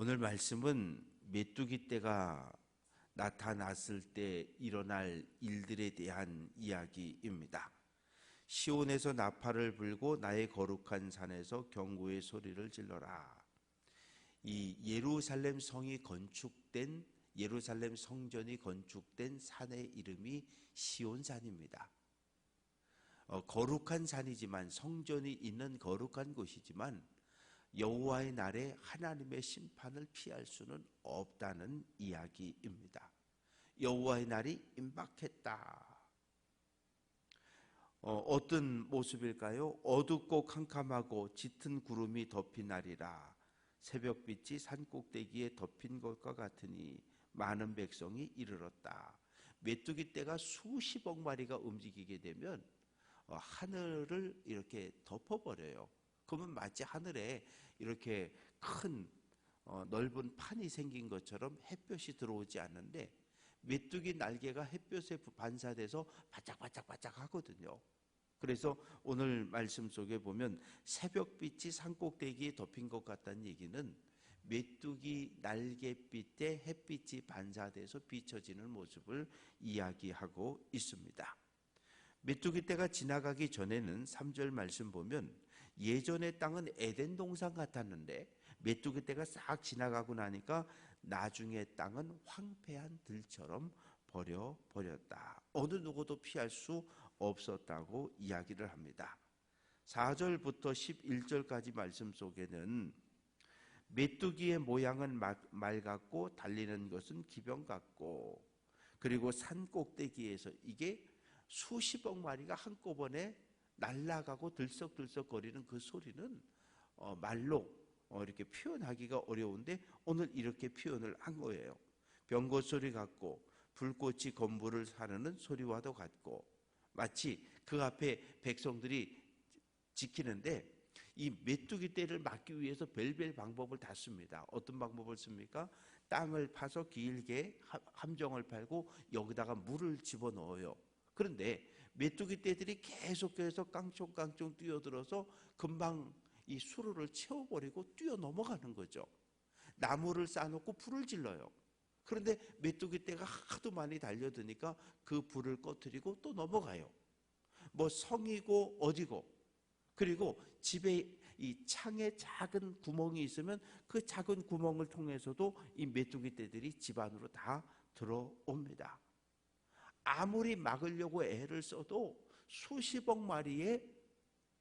오늘 말씀은 메뚜기 떼가 나타났을 때 일어날 일들에 대한 이야기입니다. 시온에서 나팔을 불고 나의 거룩한 산에서 경고의 소리를 질러라. 이 예루살렘 성이 건축된 예루살렘 성전이 건축된 산의 이름이 시온산입니다. 어, 거룩한 산이지만 성전이 있는 거룩한 곳이지만 여호와의 날에 하나님의 심판을 피할 수는 없다는 이야기입니다. 여호와의 날이 임박했다. 어, 떤 모습일까요? 어둡고 캄캄하고 짙은 구름이 덮인 날이라 새벽빛이 산 꼭대기에 덮인 것과 같으니 많은 백성이 이르렀다. 메뚜기 떼가 수십억 마리가 움직이게 되면 어, 하늘을 이렇게 덮어버려요. 그러면 마치 하늘에 이렇게 큰 어, 넓은 판이 생긴 것처럼 햇볕이 들어오지 않는데 메뚜기 날개가 햇볕에 반사돼서 바짝바짝바짝 하거든요. 그래서 오늘 말씀 속에 보면 새벽빛이 산꼭대기에 덮인 것 같다는 얘기는 메뚜기 날개빛에 햇빛이 반사돼서 비춰지는 모습을 이야기하고 있습니다. 메뚜기 때가 지나가기 전에는 3절 말씀 보면 예전의 땅은 에덴 동산 같았는데 메뚜기 때가 싹 지나가고 나니까 나중에 땅은 황폐한 들처럼 버려 버렸다. 어느 누구도 피할 수 없었다고 이야기를 합니다. 4절부터 11절까지 말씀 속에는 메뚜기의 모양은 맑았고 달리는 것은 기병 같고 그리고 산 꼭대기에서 이게 수십억 마리가 한꺼번에 날아가고 들썩들썩 거리는 그 소리는 어, 말로 어, 이렇게 표현하기가 어려운데 오늘 이렇게 표현을 한 거예요. 병거 소리 같고 불꽃이 건물을 사르는 소리와도 같고 마치 그 앞에 백성들이 지키는데 이 메뚜기 떼를 막기 위해서 별별 방법을 다 씁니다. 어떤 방법을 씁니까? 땅을 파서 길게 함정을 팔고 여기다가 물을 집어넣어요. 그런데 메뚜기 떼들이 계속해서 깡총깡총 뛰어들어서 금방 이 수로를 채워버리고 뛰어 넘어가는 거죠. 나무를 쌓아놓고 불을 질러요. 그런데 메뚜기 떼가 하도 많이 달려드니까 그 불을 꺼뜨리고 또 넘어가요. 뭐 성이고 어디고 그리고 집에 이 창에 작은 구멍이 있으면 그 작은 구멍을 통해서도 이 메뚜기 떼들이 집 안으로 다 들어옵니다. 아무리 막으려고 애를 써도 수십억 마리의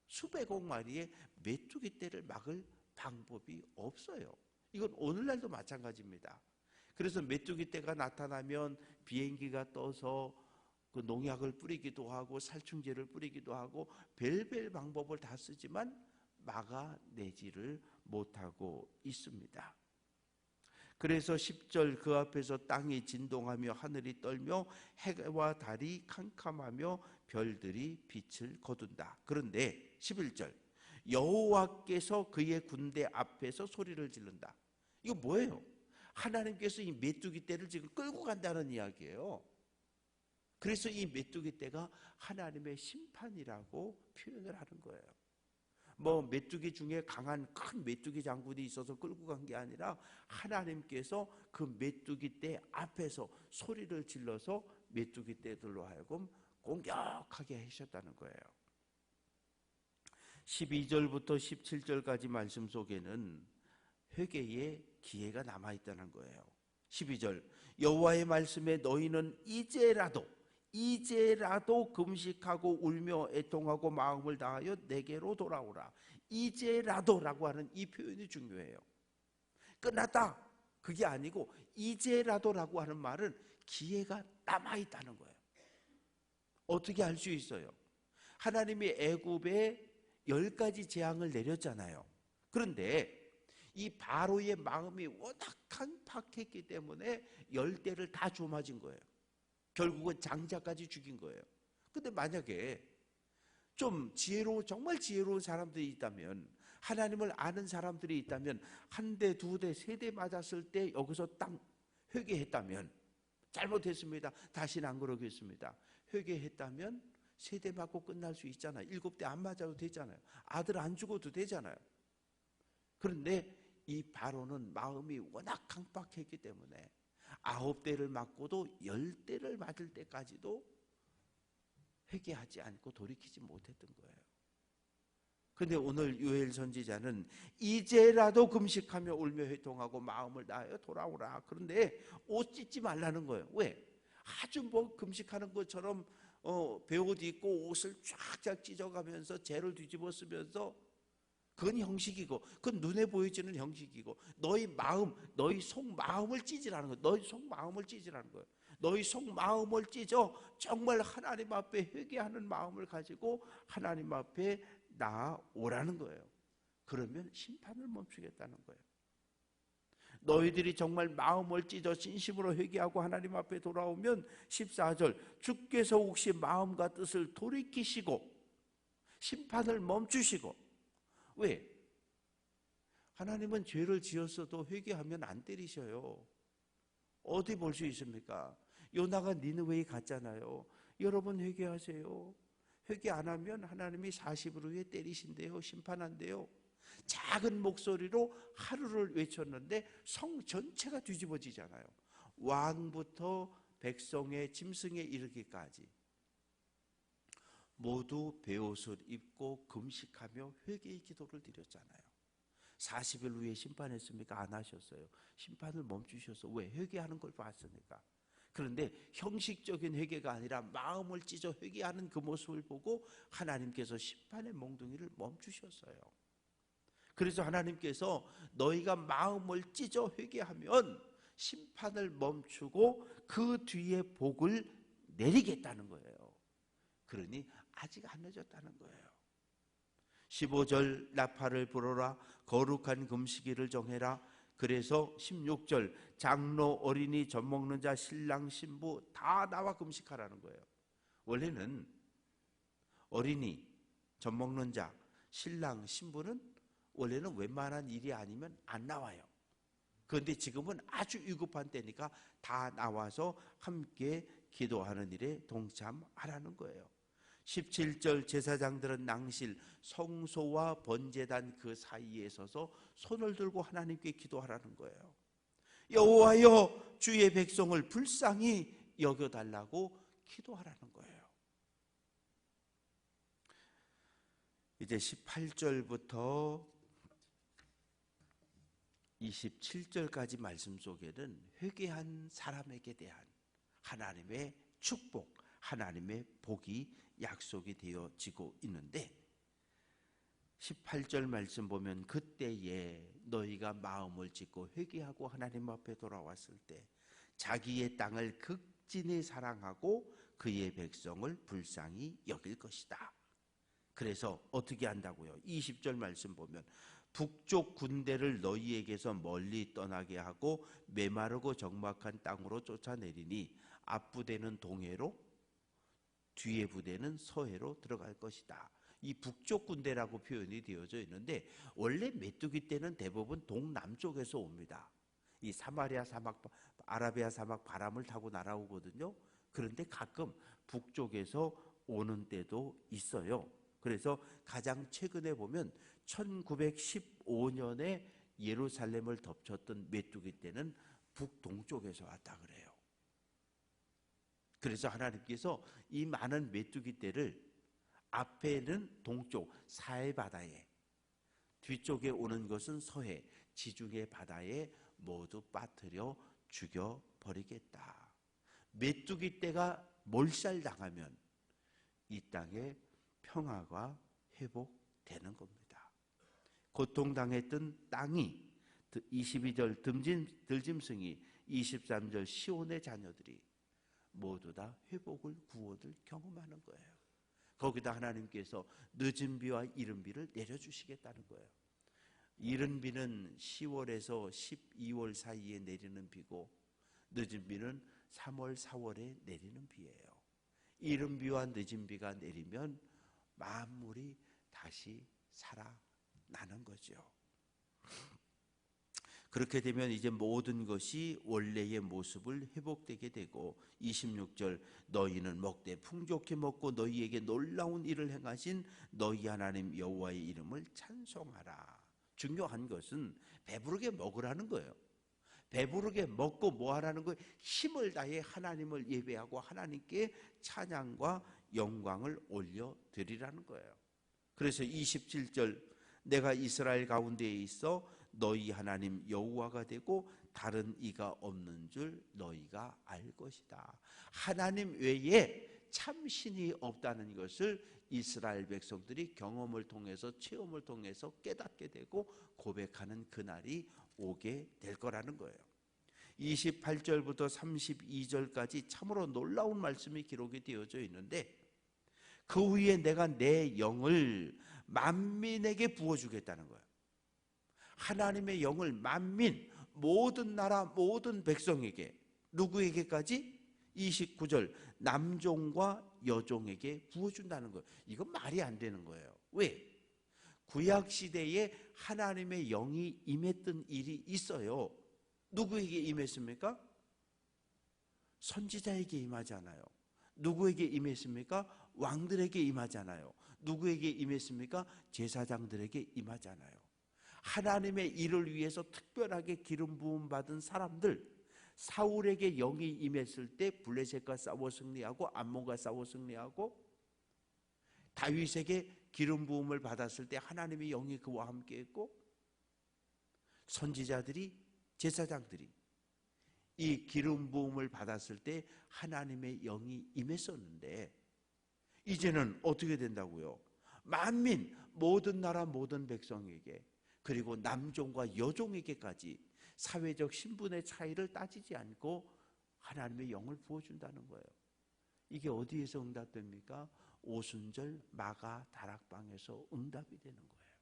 수백억 마리의 메뚜기 떼를 막을 방법이 없어요. 이건 오늘날도 마찬가지입니다. 그래서 메뚜기 떼가 나타나면 비행기가 떠서 그 농약을 뿌리기도 하고 살충제를 뿌리기도 하고 별별 방법을 다 쓰지만 막아내지를 못하고 있습니다. 그래서 10절 그 앞에서 땅이 진동하며 하늘이 떨며 해와 달이 캄캄하며 별들이 빛을 거둔다. 그런데 11절 여호와께서 그의 군대 앞에서 소리를 지른다. 이거 뭐예요? 하나님께서 이 메뚜기 떼를 지금 끌고 간다는 이야기예요. 그래서 이 메뚜기 떼가 하나님의 심판이라고 표현을 하는 거예요. 뭐 메뚜기 중에 강한 큰 메뚜기 장군이 있어서 끌고 간 게 아니라 하나님께서 그 메뚜기 떼 앞에서 소리를 질러서 메뚜기 떼들로 하여금 공격하게 하셨다는 거예요. 12절부터 17절까지 말씀 속에는 회개의 기회가 남아 있다는 거예요. 12절 여호와의 말씀에 너희는 이제라도 이제라도 금식하고 울며 애통하고 마음을 다하여 내게로 돌아오라. 이제라도라고 하는 이 표현이 중요해요. 끝났다. 그게 아니고 이제라도라고 하는 말은 기회가 남아 있다는 거예요. 어떻게 알 수 있어요? 하나님이 애굽에 열 가지 재앙을 내렸잖아요. 그런데 이 바로의 마음이 워낙 강팍했기 때문에 열 대를 다 조맞은 거예요. 결국은 장자까지 죽인 거예요. 근데 만약에 좀 지혜로운 정말 지혜로운 사람들이 있다면 하나님을 아는 사람들이 있다면 한 대, 두 대, 세 대 맞았을 때 여기서 딱 회개했다면 잘못했습니다. 다시는 안 그러겠습니다. 회개했다면 세 대 맞고 끝날 수 있잖아요. 일곱 대 안 맞아도 되잖아요. 아들 안 죽어도 되잖아요. 그런데 이 바로는 마음이 워낙 강박했기 때문에 아홉 대를 맞고도 열 대를 맞을 때까지도 회개하지 않고 돌이키지 못했던 거예요. 근데 오늘 요엘 선지자는 이제라도 금식하며 울며 회통하고 마음을 다하여 돌아오라. 그런데 옷 찢지 말라는 거예요. 왜? 아주 뭐 금식하는 것처럼 어, 배옷 입고 옷을 쫙쫙 찢어가면서 재를 뒤집어 쓰면서 그건 형식이고 그건 눈에 보여지는 형식이고 너희 마음 너희 속 마음을 찢으라는 거예요. 너희 속 마음을 찢으라는 거예요. 너희 속 마음을 찢어 정말 하나님 앞에 회개하는 마음을 가지고 하나님 앞에 나오라는 거예요. 그러면 심판을 멈추겠다는 거예요. 너희들이 정말 마음을 찢어 진심으로 회개하고 하나님 앞에 돌아오면 14절 주께서 혹시 마음과 뜻을 돌이키시고 심판을 멈추시고 왜? 하나님은 죄를 지었어도 회개하면 안 때리셔요. 어디 볼 수 있습니까? 요나가 니느웨에 갔잖아요. 여러분 회개하세요. 회개 안 하면 하나님이 40일 후에 때리신대요. 심판한대요. 작은 목소리로 하루를 외쳤는데 성 전체가 뒤집어지잖아요. 왕부터 백성의 짐승에 이르기까지 모두 베옷을 입고 금식하며 회개의 기도를 드렸잖아요. 40일 후에 심판했습니까? 안 하셨어요. 심판을 멈추셔서 왜? 회개하는 걸 봤으니까. 그런데 형식적인 회개가 아니라 마음을 찢어 회개하는 그 모습을 보고 하나님께서 심판의 몽둥이를 멈추셨어요. 그래서 하나님께서 너희가 마음을 찢어 회개하면 심판을 멈추고 그 뒤에 복을 내리겠다는 거예요. 그러니 아직 안 늦었다는 거예요. 15절 나팔을 불어라 거룩한 금식일을 정해라 그래서 16절 장로 어린이 젖 먹는 자 신랑 신부 다 나와 금식하라는 거예요. 원래는 어린이 젖 먹는 자 신랑 신부는 원래는 웬만한 일이 아니면 안 나와요. 그런데 지금은 아주 위급한 때니까 다 나와서 함께 기도하는 일에 동참하라는 거예요. 17절 제사장들은 낭실 성소와 번제단 그 사이에 서서 손을 들고 하나님께 기도하라는 거예요. 여호와여 주의 백성을 불쌍히 여겨 달라고 기도하라는 거예요. 이제 18절부터 27절까지 말씀 속에는 회개한 사람에게 대한 하나님의 축복, 하나님의 복이 약속이 되어지고 있는데 18절 말씀 보면 그때에 너희가 마음을 짓고 회개하고 하나님 앞에 돌아왔을 때 자기의 땅을 극진히 사랑하고 그의 백성을 불쌍히 여길 것이다. 그래서 어떻게 한다고요? 20절 말씀 보면 북쪽 군대를 너희에게서 멀리 떠나게 하고 메마르고 적막한 땅으로 쫓아내리니 앞부대는 동해로 뒤에 부대는 서해로 들어갈 것이다. 이 북쪽 군대라고 표현이 되어져 있는데 원래 메뚜기 때는 대부분 동남쪽에서 옵니다. 이 사마리아 사막, 아라비아 사막 바람을 타고 날아오거든요. 그런데 가끔 북쪽에서 오는 때도 있어요. 그래서 가장 최근에 보면 1915년에 예루살렘을 덮쳤던 메뚜기 때는 북동쪽에서 왔다 그래요. 그래서 하나님께서 이 많은 메뚜기 떼를 앞에는 동쪽 사해 바다에 뒤쪽에 오는 것은 서해 지중해 바다에 모두 빠뜨려 죽여 버리겠다. 메뚜기 떼가 몰살당하면 이 땅에 평화가 회복되는 겁니다. 고통당했던 땅이 22절 듬짐, 들짐승이 23절 시온의 자녀들이 모두 다 회복을 구원을 경험하는 거예요. 거기다 하나님께서 늦은 비와 이른 비를 내려주시겠다는 거예요. 이른 비는 10월에서 12월 사이에 내리는 비고 늦은 비는 3월, 4월에 내리는 비예요. 이른 비와 늦은 비가 내리면 만물이 다시 살아나는 거죠. 그렇게 되면 이제 모든 것이 원래의 모습을 회복되게 되고 26절 너희는 먹되 풍족히 먹고 너희에게 놀라운 일을 행하신 너희 하나님 여호와의 이름을 찬송하라. 중요한 것은 배부르게 먹으라는 거예요. 배부르게 먹고 뭐 하라는 거예요? 힘을 다해 하나님을 예배하고 하나님께 찬양과 영광을 올려 드리라는 거예요. 그래서 27절 내가 이스라엘 가운데에 있어 너희 하나님 여호와가 되고 다른 이가 없는 줄 너희가 알 것이다. 하나님 외에 참 신이 없다는 것을 이스라엘 백성들이 경험을 통해서 체험을 통해서 깨닫게 되고 고백하는 그날이 오게 될 거라는 거예요. 28절부터 32절까지 참으로 놀라운 말씀이 기록이 되어져 있는데 그 후에 내가 내 영을 만민에게 부어주겠다는 거예요. 하나님의 영을 만민, 모든 나라, 모든 백성에게, 누구에게까지? 29절, 남종과 여종에게 부어준다는 거예요. 이건 말이 안 되는 거예요. 왜? 구약 시대에 하나님의 영이 임했던 일이 있어요. 누구에게 임했습니까? 선지자에게 임하잖아요. 누구에게 임했습니까? 왕들에게 임하잖아요. 누구에게 임했습니까? 제사장들에게 임하잖아요. 하나님의 일을 위해서 특별하게 기름 부음 받은 사람들 사울에게 영이 임했을 때 블레셋과 싸워 승리하고 암몬과 싸워 승리하고 다윗에게 기름 부음을 받았을 때 하나님의 영이 그와 함께 했고 선지자들이 제사장들이 이 기름 부음을 받았을 때 하나님의 영이 임했었는데 이제는 어떻게 된다고요? 만민 모든 나라 모든 백성에게 그리고 남종과 여종에게까지 사회적 신분의 차이를 따지지 않고 하나님의 영을 부어준다는 거예요. 이게 어디에서 응답됩니까? 오순절 마가 다락방에서 응답이 되는 거예요.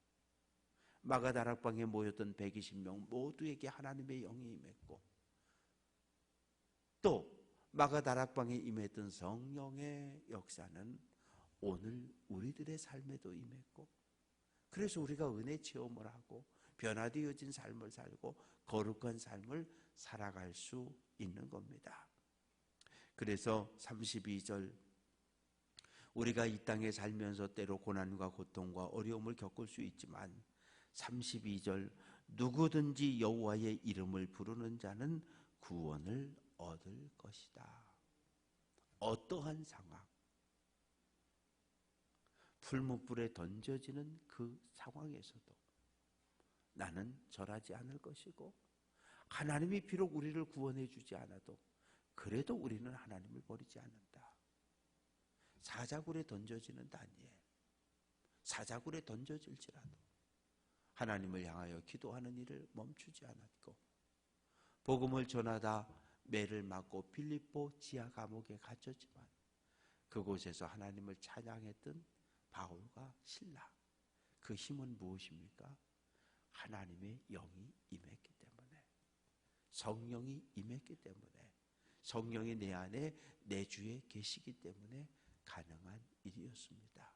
마가 다락방에 모였던 120명 모두에게 하나님의 영이 임했고 또 마가 다락방에 임했던 성령의 역사는 오늘 우리들의 삶에도 임했고 그래서 우리가 은혜 체험을 하고 변화되어진 삶을 살고 거룩한 삶을 살아갈 수 있는 겁니다. 그래서 32절 우리가 이 땅에 살면서 때로 고난과 고통과 어려움을 겪을 수 있지만 32절 누구든지 여호와의 이름을 부르는 자는 구원을 얻을 것이다. 어떠한 상황 풀무불에 던져지는 그 상황에서도 나는 절하지 않을 것이고 하나님이 비록 우리를 구원해 주지 않아도 그래도 우리는 하나님을 버리지 않는다. 사자굴에 던져지는 다니엘. 사자굴에 던져질지라도 하나님을 향하여 기도하는 일을 멈추지 않았고 복음을 전하다 매를 맞고 빌립보 지하 감옥에 갇혔지만 그곳에서 하나님을 찬양했던 바울과 신라 그 힘은 무엇입니까? 하나님의 영이 임했기 때문에 성령이 임했기 때문에 성령이 내 안에 내 주에 계시기 때문에 가능한 일이었습니다.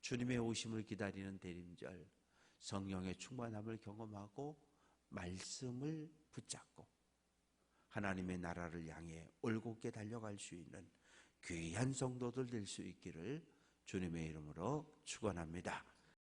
주님의 오심을 기다리는 대림절 성령의 충만함을 경험하고 말씀을 붙잡고 하나님의 나라를 향해 올곧게 달려갈 수 있는 귀한 성도들 될 수 있기를 주님의 이름으로 축원합니다.